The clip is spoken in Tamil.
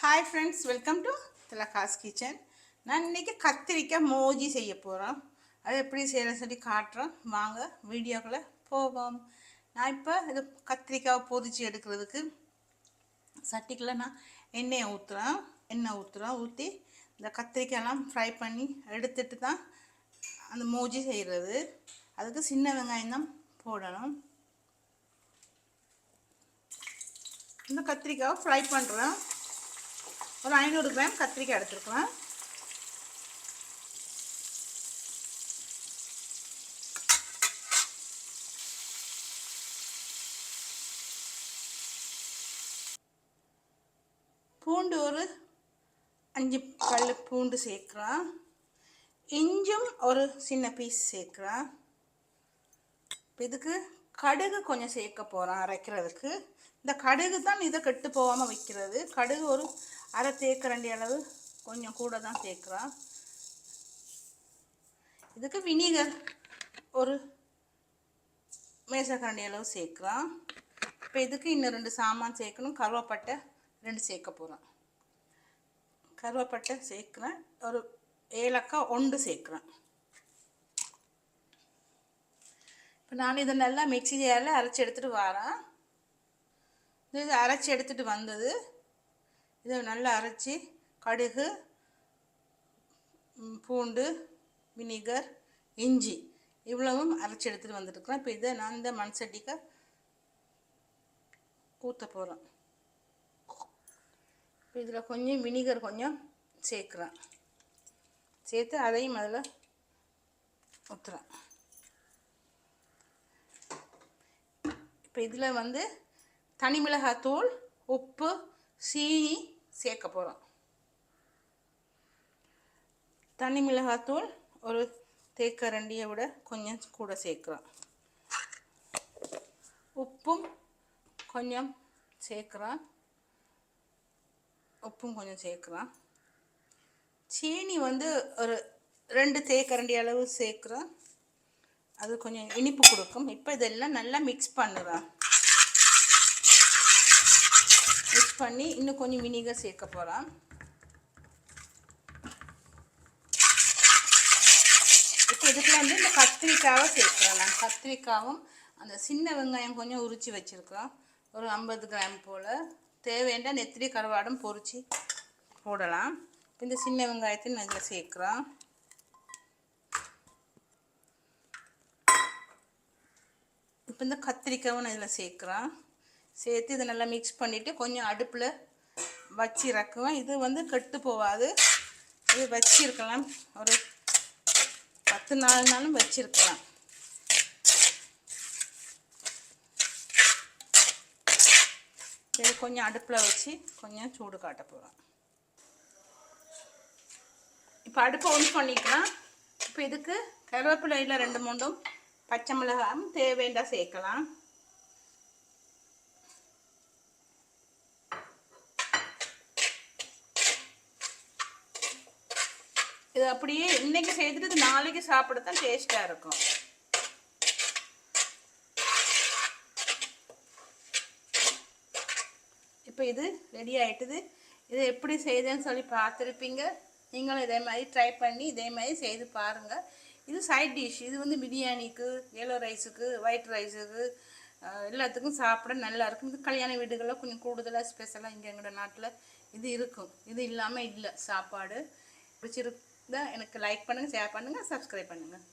Hi friends welcome to Thilaga's kitchen நான் இன்றைக்கி கத்திரிக்காய் மோஜி செய்ய போகிறோம் அது எப்படி செய்யலாம் சொல்லி காட்டுறோம். வாங்க வீடியோக்குள்ளே போவோம். நான் இப்போ இது கத்திரிக்காவை பொதிச்சு எடுக்கிறதுக்கு சட்டிக்குள்ளே நான் எண்ணெயை ஊற்றுறேன் எண்ணெய் ஊற்றுறோம் ஊற்றி இந்த கத்திரிக்காயெல்லாம் ஃப்ரை பண்ணி எடுத்துட்டு தான் அந்த மோஜி செய்கிறது அதுக்கு சின்ன வெங்காயம் தான் போடணும். இந்த கத்திரிக்காவை ஃப்ரை பண்ணுறேன் ஒரு ஐநூறு கிராம் கத்திரிக்காய் எடுத்துருக்கலாம் பூண்டு ஒரு அஞ்சு பல் பூண்டு சேர்க்குறேன். இஞ்சும் ஒரு சின்ன பீஸ் சேர்க்குறேன். இதுக்கு கடுகு கொஞ்சம் சேர்க்க போகிறோம் அரைக்கிறதுக்கு. இந்த கடுகு தான் இதை கெட்டு போகாமல் வைக்கிறது. கடுகு ஒரு அரை தேக்கரண்டி அளவு கொஞ்சம் கூட தான் சேர்க்குறோம் இதுக்கு வினிகர் ஒரு மேசக்கரண்டி அளவு சேர்க்குறோம் இப்போ இதுக்கு இன்னும் ரெண்டு சாமான் சேர்க்கணும். கருவாப்பட்டை ரெண்டு சேர்க்க போகிறோம் கருவாப்பட்டை சேர்க்குறேன். ஒரு ஏலக்காய் ஒன்று சேர்க்குறேன். இப்போ நான் இதை நல்லா மிக்சி ஜாரில் அரைச்சி எடுத்துகிட்டு வரேன். இது அரைச்சி எடுத்துகிட்டு வந்தது. இதை நல்லா அரைச்சி கடுகு பூண்டு வினிகர் இஞ்சி இவ்வளவும் அரைச்சி எடுத்துகிட்டு வந்துருக்குறேன் இப்போ இதை நான் இந்த மண் சட்டிக்கு ஊற்ற போகிறேன் இப்போ இதில் கொஞ்சம் வினிகர் கொஞ்சம் சேர்க்குறேன். சேர்த்து அதையும் அதில் ஊற்றுறேன் இப்போ இதில் வந்து தனி மிளகாத்தூள் உப்பு சீனி சேர்க்க போகிறோம் தனி மிளகாத்தூள் ஒரு தேக்கரண்டியை விட கொஞ்சம் கூட சேர்க்குறோம். உப்பும் கொஞ்சம் சேர்க்குறோம். உப்பும் கொஞ்சம் சேர்க்குறோம். சீனி வந்து ஒரு ரெண்டு தேக்கரண்டி அளவு சேர்க்குறோம். அது கொஞ்சம் இனிப்பு கொடுக்கும். இப்போ இதெல்லாம் நல்லா மிக்ஸ் பண்ணுறோம். மிக்ஸ் பண்ணி இன்னும் கொஞ்சம் வினிகர் சேர்க்க போகிறோம் இப்போ இதுக்குள்ள வந்து இந்த கத்திரிக்காவை சேர்க்குறேன் நான் கத்திரிக்காவும் அந்த சின்ன வெங்காயம் கொஞ்சம் உரித்து வச்சுருக்கோம். ஒரு ஐம்பது கிராம் போல். தேவையான நெத்திரி கருவாடும் பொரித்து போடலாம். இந்த சின்ன வெங்காயத்தையும் இதில் சேர்க்குறோம். இப்போ இந்த கத்திரிக்காவும் நான் இதில் சேர்க்குறேன் சேர்த்து இதை நல்லா மிக்ஸ் பண்ணிவிட்டு கொஞ்சம் அடுப்பில் வச்சு இறக்குவேன். இது வந்து கெட்டு போகாது. இது வச்சிருக்கலாம். ஒரு பத்து நாலு நாளும் வச்சிருக்கலாம். இது கொஞ்சம் அடுப்பில் வச்சு கொஞ்சம் சூடு காட்ட போகிறோம் இப்போ அடுப்பை ஒன் பண்ணிக்கலாம். இப்போ இதுக்கு கருவேப்பிலையில் ரெண்டு மூண்டும் பச்சை மிளகாயும் தேவைண்டா சேர்க்கலாம். இது அப்படியே இன்னைக்கு செய்துட்டு இது நாளைக்கு சாப்பிட தான் டேஸ்டாக இருக்கும். இப்போ இது ரெடி ஆயிட்டுது. இது எப்படி செய்தேன்னு சொல்லி பார்த்துருப்பீங்க. நீங்களும் இதே மாதிரி ட்ரை பண்ணி இதே மாதிரி செய்து பாருங்கள் இது சைட் டிஷ் இது வந்து பிரியாணிக்கு எல்லோ ரைஸுக்கு ஒயிட் ரைஸுக்கு எல்லாத்துக்கும் சாப்பிட நல்லா இருக்கும். இது கல்யாண வீடுகளில் கொஞ்சம் கூடுதலாக ஸ்பெஷலாக இங்கே எங்களோட நாட்டில் இது இருக்கும். இது இல்லாமல் இல்லை. சாப்பாடு தான் எனக்கு லைக் பண்ணுங்கள் ஷேர் பண்ணுங்கள் சப்ஸ்கிரைப் பண்ணுங்கள்